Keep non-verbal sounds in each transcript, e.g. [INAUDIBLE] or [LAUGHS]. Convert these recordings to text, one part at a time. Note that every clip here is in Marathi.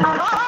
Oh,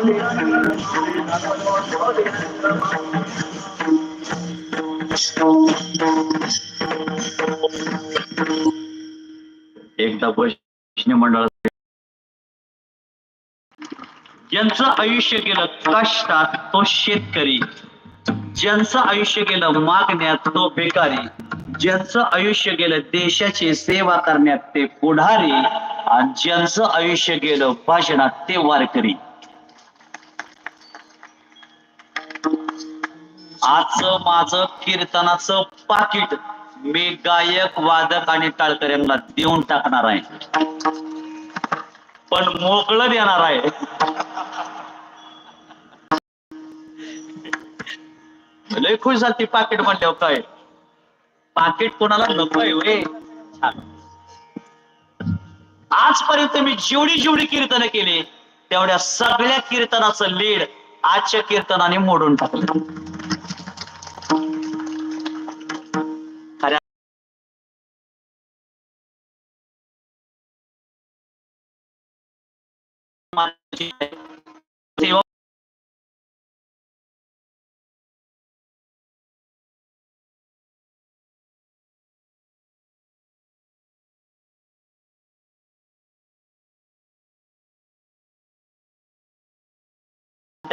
एकदा वैष्णव मंडळ ज्यांचं आयुष्य गेलं कष्टात तो शेतकरी. ज्यांचं आयुष्य गेलं मागण्यात तो बेकारी ज्यांचं आयुष्य गेलं देशाची सेवा करण्यात ते पुढारी. आणि ज्यांचं आयुष्य गेलं भाषणात ते वारकरी. आजचं माझं कीर्तनाचं पाकिट मी गायक वादक आणि टाळकऱ्यांना देऊन टाकणार आहे. पण मोकळं देणार आहे. लय खुश झाली पाकिट म्हणल्यावर काय? पाकिट कोणाला नकोय वे. आजपर्यंत मी जेवढी जेवढी कीर्तन केली तेवढ्या सगळ्या कीर्तनाचं लीड आजच्या कीर्तनाने मोडून टाकलं. सेवा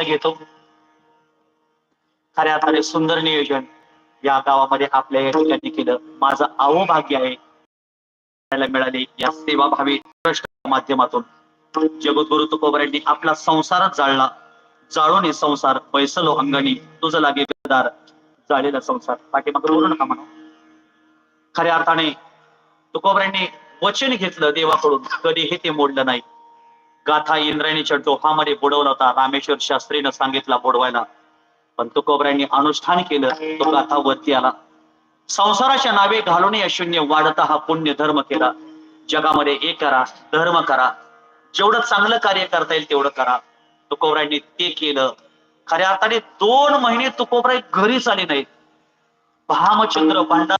घेतो. खऱ्या अर्थाने सुंदर नियोजन या गावामध्ये आपल्या या ठिकाणी केलं. माझं अहोभाग्य आहे. मिळाले या सेवाभावी माध्यमातून. जगद्गुरु तुकोबऱ्यांनी आपला संसारात जाळला. जाळून संसार पैसलो अंगणी तुझं लागे बेदार. जाळलेला संसार. पाठीमागे बोलू नका म्हणा. खऱ्या अर्थाने तुकोबऱ्यांनी वचन घेतलं देवाकडून. कधीही ते मोडलं नाही. गाथा इंद्रायणीच्या डोहामध्ये बुडवला होता. रामेश्वर शास्त्रीनं सांगितला बुडवायला. पण तुकोबऱ्यांनी अनुष्ठान केलं. तो गाथा वरती आला. संसाराच्या नावे घालून या शून्य वाढता हा पुण्य धर्म केला. जगामध्ये एक करा धर्म करा. जेवढं चांगलं कार्य करता येईल तेवढं करा. तुकोबरांनी ते केलं. खऱ्या अर्थाने दोन महिने तुकोबराय घरीच आले नाहीत. भामचंद्र भांडा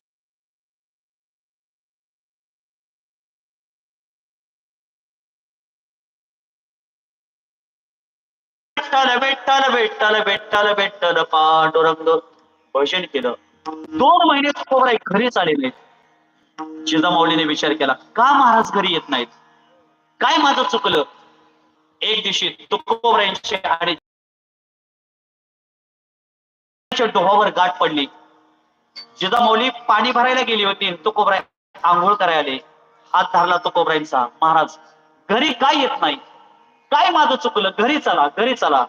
भेटल विठ्ठल भेटल विठ्ठल भेटल पांडुरंग भजन केलं. दोन महिने तुकोबराय घरीच आले नाहीत. जिजामाऊलीने विचार केला का महाराज घरी येत नाहीत? काय माझं चुकलं? एक दिवशी तुकोबरायांची आणि डोहावर गाठ पडली. जिजामौली पाणी भरायला गेली होती तुकोबराय आंघोळ करायला आले. हात धरला तुकोबरायांचा महाराज घरी काय येत नाही? काय माझं चुकलं? घरी चला घरी चला.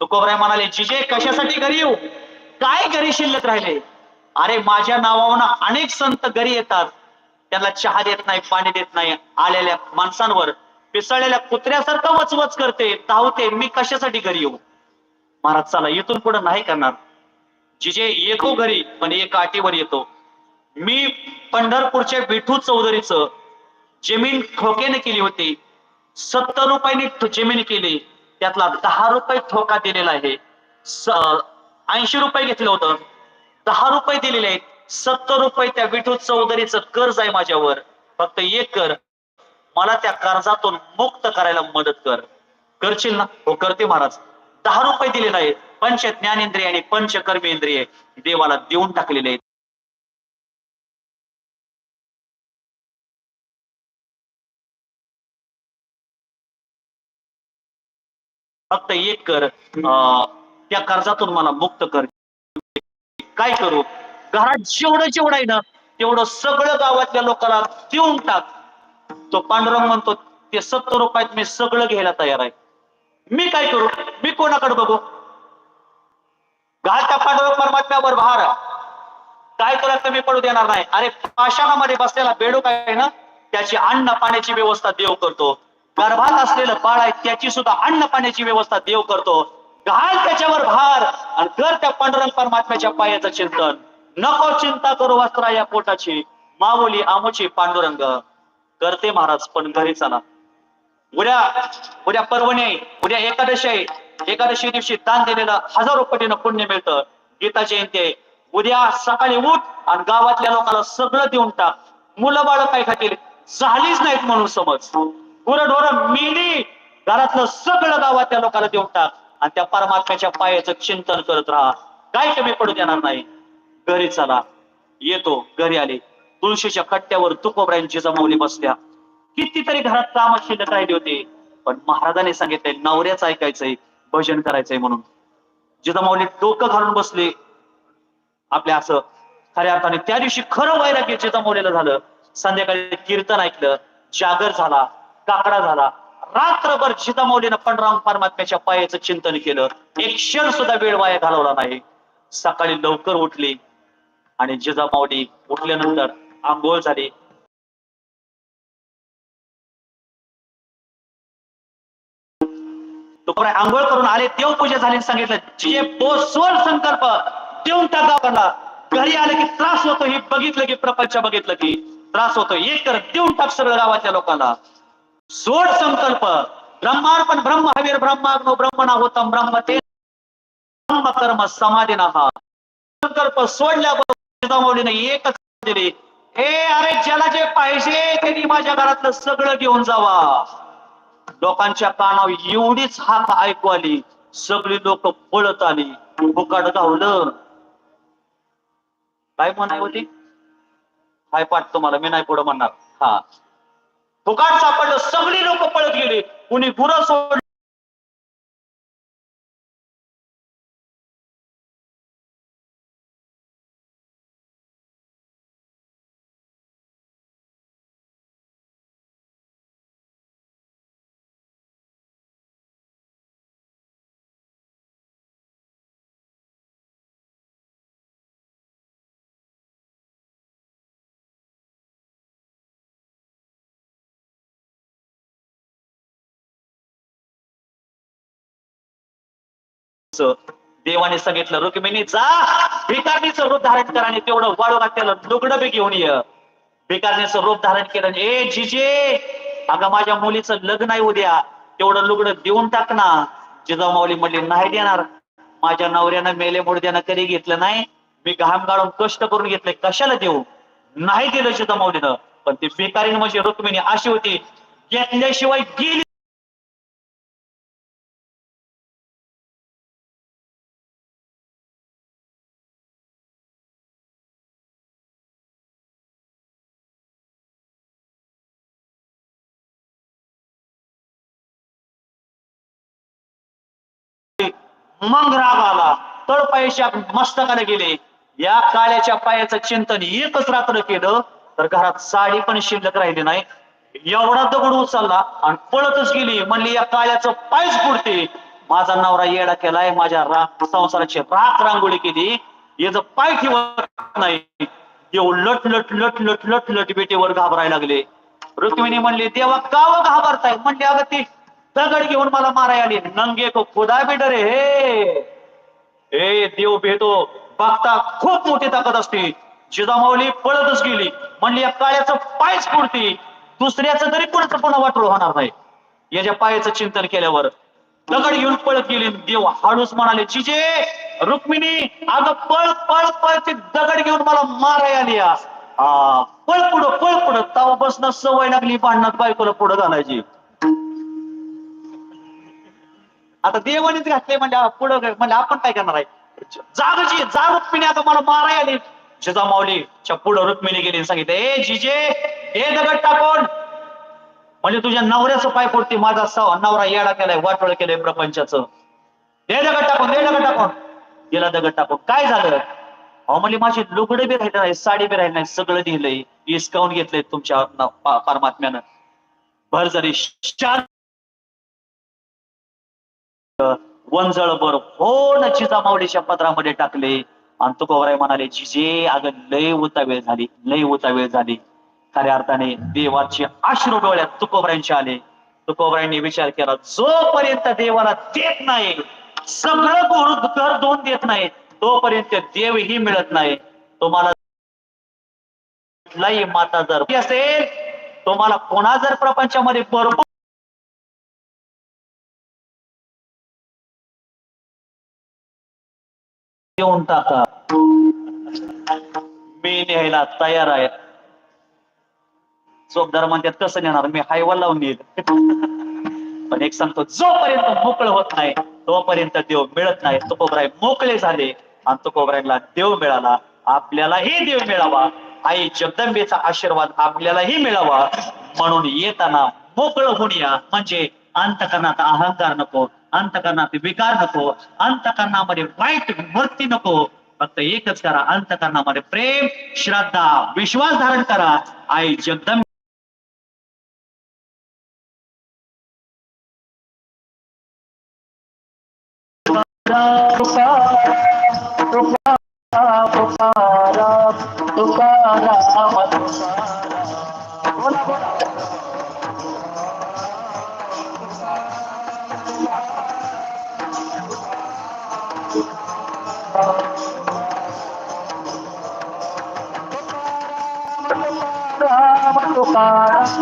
तुकोबराय म्हणाले जिजे कशासाठी घरी येऊ? काय घरी शिल्लक राहिले? अरे माझ्या नावावर अनेक संत घरी येतात. त्यांना चहा देत नाही पाणी देत नाही. आलेल्या माणसांवर पिसळलेल्या कुत्र्यासारखं वचवच करते. धावते मी कशासाठी घरी येऊ? महाराज चला इथून पुढे नाही करणार. जिजे येतो घरी पण एका आटीवर येतो. मी पंढरपूरच्या विठू चौधरीचं जमीन ठोकेने केली होती. सत्तर रुपयांनी जमीन केली. त्यातला दहा रुपये ठोका दिलेला आहे. ऐंशी रुपये घेतलं होतं. दहा रुपये दिलेले आहेत. सत्तर रुपये त्या विठू चौधरीचं कर्ज आहे माझ्यावर. फक्त एक कर. मला त्या कर्जातून मुक्त करायला मदत कर. करशील ना? हो करते महाराज. दहा रुपये दिलेले नाहीत पंच ज्ञानेंद्रिय आणि पंच कर्मेंद्रिय देवाला देऊन टाकलेले आहेत. फक्त एक कर. अं, त्या कर्जातून मला मुक्त कर. काय करू? घरात जेवढं जेवढं आहे ना तेवढं सगळं गावातल्या लोकांना देऊन टाक. तो पांडुरंग म्हणतो ते सत्तर रुपयात मी सगळं घ्यायला तयार आहे. मी काय करू? मी कोणाकडे बघू? घाल त्या पांडुरंग परमात्म्यावर भार. काय तुला कमी पडू देणार नाही? अरे पाषाणामध्ये बसलेला बेडूक आहे ना त्याची अन्न पाण्याची व्यवस्था देव करतो. गर्भात असलेलं बाळ आहे त्याची सुद्धा अन्न पाण्याची व्यवस्था देव करतो. घाल त्याच्यावर भार. आणि कर त्या पांडुरंग परमात्म्याच्या पायाचं चिंतन. नको चिंता करू वस्त्रा या पोटाची. माऊली आमोची पांडुरंग. करते महाराज पण घरी चला. उद्या उद्या पर्वणी आहे उद्या एकादशी. आहे एकादशी दिवशी दान दिलेलं हजारो पटीनं पुण्य मिळतं. गीता जयंती आहे. उद्या सकाळी उठ आणि गावातल्या लोकांना सगळं देऊन टाक. मुलं बाळ काय खातील? झालीच नाहीत म्हणून समज. गुरढोर मिली घरातलं सगळं गावातल्या लोकांना देऊन टाक. आणि त्या परमात्म्याच्या पायाचं चिंतन करत राहा. काय कमी पडू देणार नाही. घरी चला. येतो घरी आले. तुळशीच्या कट्ट्यावर तुकोबऱ्यांची जमवली बसल्या कितीतरी घरात काम शिल्लक राहिली होती पण महाराजांनी सांगितले नवऱ्याच ऐकायचंय भजन करायचंय म्हणून. जिजामाऊली डोकं घालून बसले. आपल्या असं खऱ्या अर्थाने त्या दिवशी खरं वैराग्य जिजामाऊलीला झालं संध्याकाळी कीर्तन ऐकलं जागर झाला काकडा झाला. रात्रभर जिजामाऊलीनं पंडराम परमात्म्याच्या पायाचं चिंतन केलं एक क्षण सुद्धा वेळ वाया घालवला नाही. सकाळी लवकर उठली आणि जिजामाऊली उठल्यानंतर आंघोळ झाली. तुकडे आंघोळ करून आले देवपूजा झाली सांगितलं जे बोसवर संकल्प देऊन टाका आपल्याला घरी आले की त्रास होतो हे बघितलं की प्रपंच बघितलं की त्रास होतो. एक तर देऊन टाक सगळं गावातल्या लोकांना. सोड संकल्प. ब्रह्मार्पण ब्रह्म हवीर ब्रह्माग्नो ब्रह्मणा होतम ब्रह्म ते ब्रह्म कर्म समाधीना हा संकल्प सोडल्याबरोबर जिजामाऊलीने एकच दिली. ए अरे ज्याला जे पाहिजे त्यांनी माझ्या घरातलं सगळं घेऊन जावा. लोकांच्या कानावर एवढीच हाक ऐकू आली. सगळी लोक पळत आली. फुकाट गावलं काय म्हणाय होती? काय पाठ तुम्हाला मी नाही पुढे म्हणणार. हा. फुकाट सापडलं सगळी लोक पळत गेली. कुणी गुरं सोडली देवाने सांगितलं रुक्मिणी जा. भिकारणीचं रूप धारण कर आणि तेवढं वाळू त्याला लुगडं बी घेऊन ये. भिकारणीचं रूप धारण केलं ए जिजे अगं माझ्या मुलीचं लग्न आहे उद्या. तेवढं लुगडं देऊन टाक ना. जिजामाऊली म्हणली नाही देणार. माझ्या नवऱ्यानं मेले मुडद्यानं कधी घेतलं नाही. मी घाम गाळून कष्ट करून घेतले. कशाला देऊ? नाही दिलं जिजामाऊलीनं पण ती भिकारीण म्हणजे रुक्मिणी अशी होती घेतल्याशिवाय गेली मग राग आला. तळपायच्या मस्तकाने गेले. या काळ्याच्या पायाचं चिंतन एकच रात्र केलं तर घरात साडी पण शिल्लक राहिली नाही. एवढा दगड उचलला आणि पळतच गेली. म्हणली या काळ्याचं पायच पुरते माझा नवरा येडा केलाय माझ्या रा संसाराची राख रांगोळी केली. याचं पाय ठेवत नाही देव लट लट लट लट लट लट बेटेवर घाबरायला लागले. रुक्मिणी म्हणली देवा काव घाबरताय. म्हणले अगं ते दगड घेऊन मला माराय आली. नंगे को खुदा बी डरे हे ए देव भेटो बघता खूप मोठी ताकद असते. जिजामाऊली पळतच गेली. म्हणली या काळ्याचं पायच पुरती. दुसऱ्याचं तरी कोणाचं पुन्हा वाटोळ होणार नाही. याच्या पायाचं चिंतन केल्यावर दगड घेऊन पळत गेली. देव हाडूस म्हणाले जिजे रुक्मिणी अगं पळ पळ पळ दगड घेऊन मला माराय आली. आ. पळ पुढं पळ पुढं. तवा बसणं सवय लागली भांडणात बायकोला पुढं घालायची. आता देवानेच घातले म्हणजे पुढं म्हणजे आपण काय करणार आहे? जागची जा रुक्मिणी आता मला माराय आली. जिजामाऊलीच्या पुढं रुक्मिणी गेली सांगितलं ए जिजे हे दगड टाकून. म्हणजे तुझ्या नवऱ्याचं पाय पडते माझा सव नवरा येडा केलाय वाटोळ केलंय प्रपंचाचं. हे दगड टाकून हे दगड टाकून. गेला दगड टाकून. काय झालं? अहो म्हणजे माझे लुगडे बी राहिले नाही साडी बी राहिले नाही सगळं लिहिलंय इसकावून घेतलंय तुमच्या परमात्म्यानं. भर जरी वंजळभर वंजळ बर पत्रामध्ये टाकले. आणि तुकोबराय म्हणाले जिजे अगं लय उता वेळ झाली लय उता वेळ झाली. खऱ्या अर्थाने देवाचे अश्रू डोळ्यात तुकोबरायांचे आले. तुकोबरायांनी विचार केला जोपर्यंत देवाला देत नाही सगळं गुरु घर दोन देत नाही तोपर्यंत देवही मिळत नाही. तुम्हाला कुठलाही माता जर असेल तुम्हाला कोणा जर प्रपंचामध्ये भरपूर देऊन टाका. मी न्यायला तयार आहे. चोपदार म्हणतात कसं नेणार? मी हायवा लावून येईल. [LAUGHS] पण एक सांगतो जोपर्यंत मोकळ होत नाही तोपर्यंत देव मिळत नाही. तुकोबराय मोकळे झाले आणि तुकोबरायला देव मिळाला. आपल्यालाही देव मिळावा. आई जगदंबेचा आशीर्वाद आपल्यालाही मिळावा. म्हणून येताना मोकळं होऊन या. म्हणजे अंतकरणात अहंकार नको. अंतकरणात विकार नको अंतकरणामध्ये वाईट वृत्ती नको. फक्त एकच करा अंतकरणामध्ये प्रेम श्रद्धा विश्वास धारण करा. आई palabras,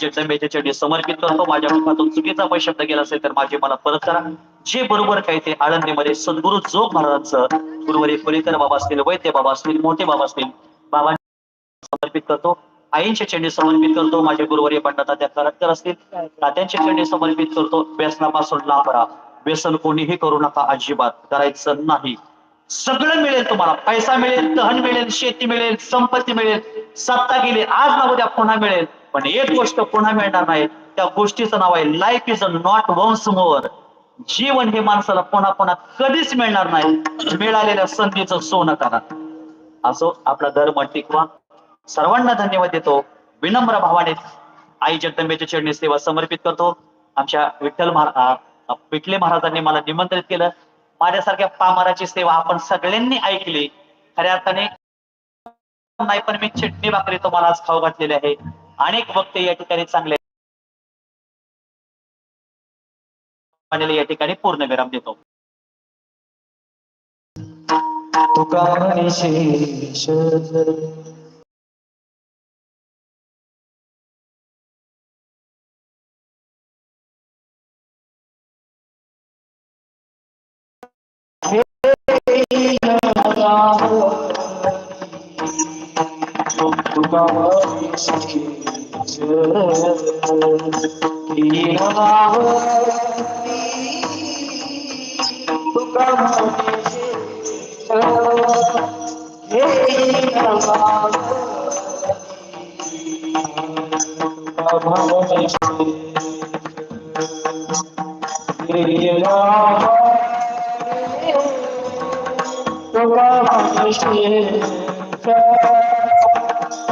सेवा आई समर्पित करतो. माझ्या मुखातून चुकीचा पण शब्द गेला असेल तर माझे मला परत करा. जे बरोबर काय ते आळंदीमध्ये सद्गुरु जोग महाराजांचं गुरुवारी परिकर बाबा असतील वैद्य बाबा असतील मोठे बाबा असतील बाबा समर्पित करतो. आईंच्या चेंडे समर्पित करतो. माझे गुरुवारी पंडित त्या करटकर असतील तात्यांचे चेंडे समर्पित करतो. व्यसनापासून लांब राहा. व्यसन कोणीही करू नका अजिबात. करायचं नाही. सगळं मिळेल तुम्हाला. पैसा मिळेल धन मिळेल शेती मिळेल संपत्ती मिळेल. सत्ता गेली आज ना उद्या पुन्हा मिळेल. पण एक गोष्ट पुन्हा मिळणार नाही. त्या गोष्टीचं नाव आहे life is a not once more जीवन हे माणसाला पुन्हा पुन्हा कधीच मिळणार नाही. मिळालेल्या संधीचं सोनं करा. असो आपला धर्म टिकवा. सर्वांना धन्यवाद देतो. विनम्र भावाने आई जगदंबेच्या चरणी सेवा समर्पित करतो. आमच्या विठ्ठल महाराज पिठले महाराजांनी मला निमंत्रित केलं. माझ्यासारख्या पामाराची सेवा आपण सगळ्यांनी ऐकली. खऱ्या अर्थाने नाही पण मी चटणी भाकरी तुम्हाला आज खाऊ घातलेली आहे. अनेक वक्ते या ठिकाणी चांगले या ठिकाणी पूर्ण विराम देतो. तुका शेष तुका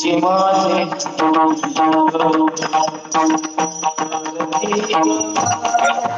Thank you.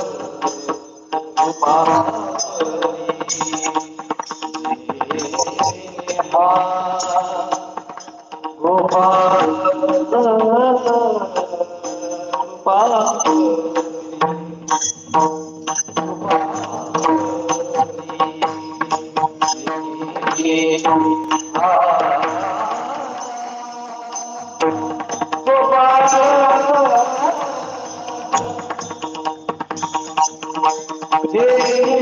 Yeah.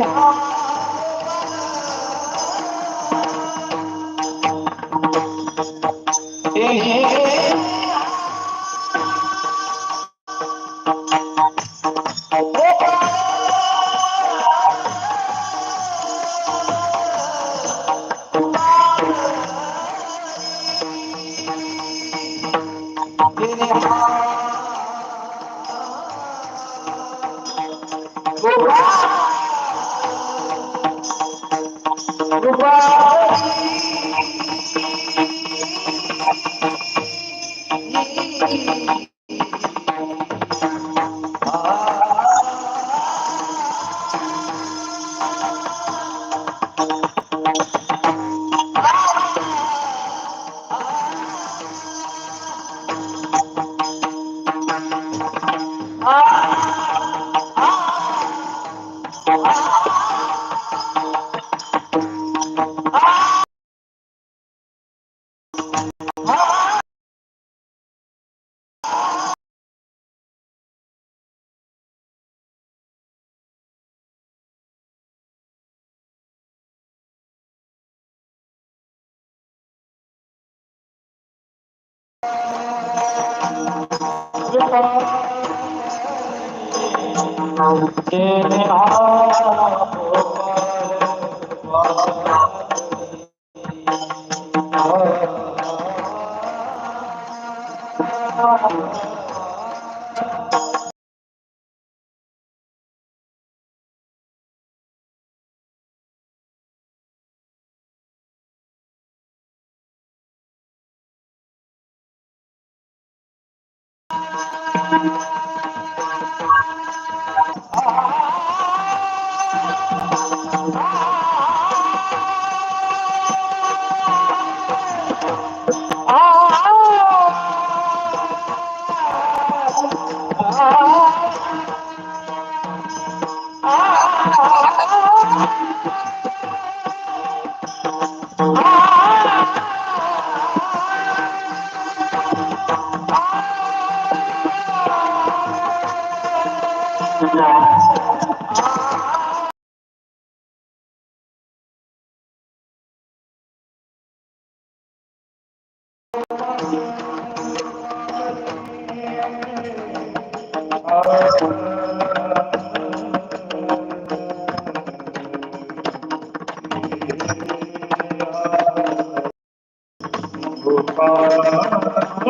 Ah! Música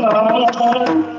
la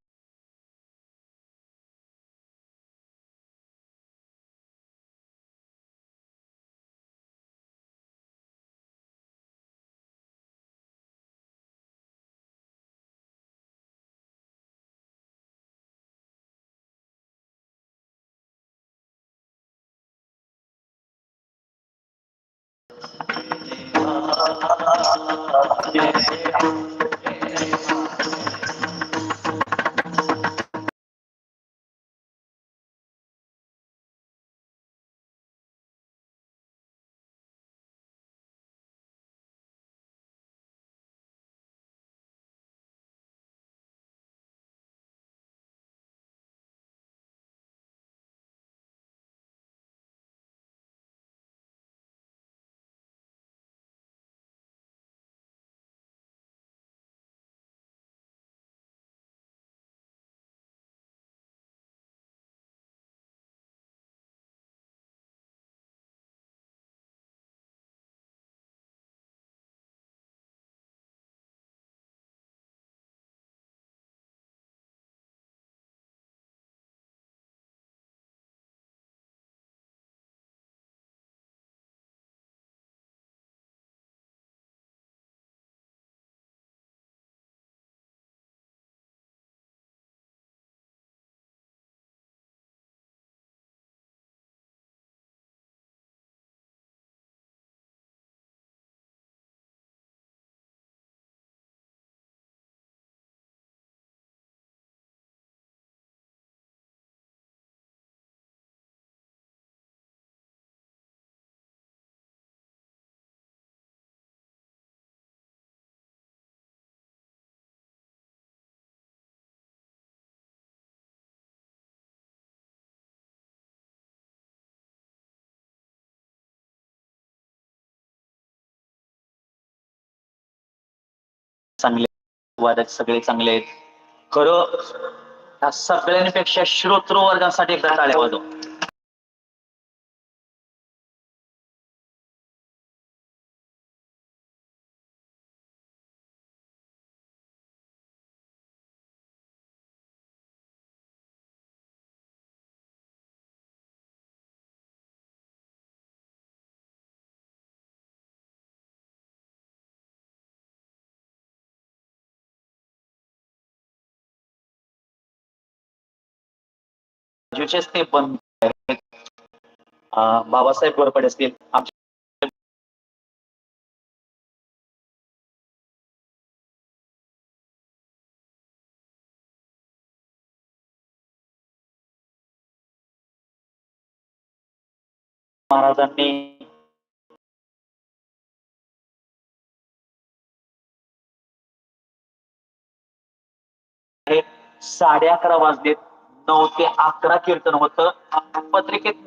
चांगले वादक सगळे चांगले आहेत. खरं ह्या सगळ्यांपेक्षा श्रोत्र वर्गासाठी एकदा टाळ्या वाजव. राजूचेच ते पण बाबासाहेब गोरपडे असतील आमचे महाराजांनी साडे अकरा वाजलेत. नऊ ते अकरा कीर्तन होतं. पत्रिकेत